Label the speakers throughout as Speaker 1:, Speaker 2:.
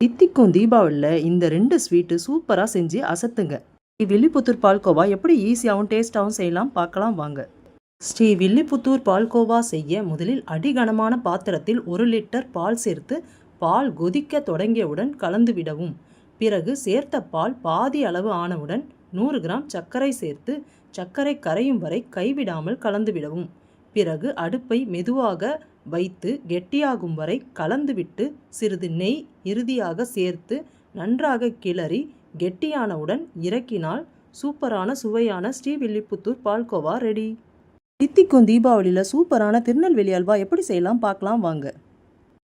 Speaker 1: தித்திக்கும் தீபாவளியில் இந்த ரெண்டு ஸ்வீட்டு சூப்பராக செஞ்சு அசத்துங்க. ஸ்ரீ வில்லிபுத்தூர் பால்கோவா எப்படி ஈஸியாகவும் டேஸ்ட்டாகவும் செய்யலாம் பார்க்கலாம் வாங்க. ஸ்ரீ வில்லிபுத்தூர் பால்கோவா செய்ய முதலில் அடிகனமான பாத்திரத்தில் ஒரு லிட்டர் பால் சேர்த்து பால் கொதிக்க தொடங்கியவுடன் கலந்து விடவும். பிறகு சேர்த்த பால் பாதி அளவு ஆனவுடன் நூறு கிராம் சர்க்கரை சேர்த்து சர்க்கரை கரையும் வரை கைவிடாமல் கலந்து விடவும். பிறகு அடுப்பை மெதுவாக வைத்து கெட்டியாகும் வரை கலந்துவிட்டு சிறிது நெய் இறுதியாக சேர்த்து நன்றாக கிளறி கெட்டியானவுடன் இறக்கினால் சூப்பரான சுவையான ஸ்ரீவில்லிபுத்தூர் பால்கோவா ரெடி நித்திக்கும் தீபாவளியில் சூப்பரான திருநெல்வேலி அல்வா எப்படி செய்யலாம் பார்க்கலாம் வாங்க.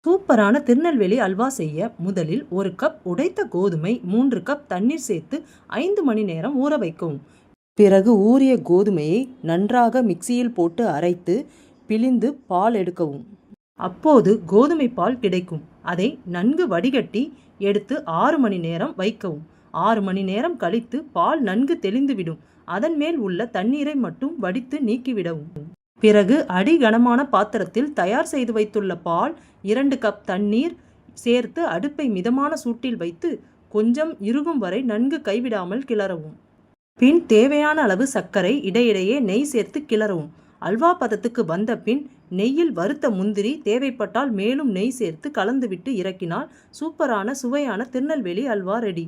Speaker 1: சூப்பரான திருநெல்வேலி அல்வா செய்ய முதலில் ஒரு கப் உடைத்த கோதுமை மூன்று கப் தண்ணீர் சேர்த்து ஐந்து மணி நேரம் ஊற வைக்கவும். பிறகு ஊறிய கோதுமையை நன்றாக மிக்சியில் போட்டு அரைத்து பிழிந்து பால் எடுக்கவும். அப்போது கோதுமை பால் கிடைக்கும். அதை நன்கு வடிகட்டி எடுத்து ஆறு மணி நேரம் வைக்கவும். ஆறு மணி நேரம் கழித்து பால் நன்கு தெளிந்துவிடும். அதன் மேல் உள்ள தண்ணீரை மட்டும் வடித்து நீக்கிவிடவும். பிறகு அடிகனமான பாத்திரத்தில் தயார் செய்து வைத்துள்ள பால் இரண்டு கப் தண்ணீர் சேர்த்து அடுப்பை மிதமான சூட்டில் வைத்து கொஞ்சம் இறுகும் வரை நன்கு கைவிடாமல் கிளறவும். பின் தேவையான அளவு சர்க்கரை இடையிடையே நெய் சேர்த்து கிளறவும். அல்வா பதத்துக்கு வந்த பின் நெய்யில் வறுத்த முந்திரி தேவைப்பட்டால் மேலும் நெய் சேர்த்து கலந்துவிட்டு இறக்கினால் சூப்பரான சுவையான திருநெல்வேலி அல்வா ரெடி.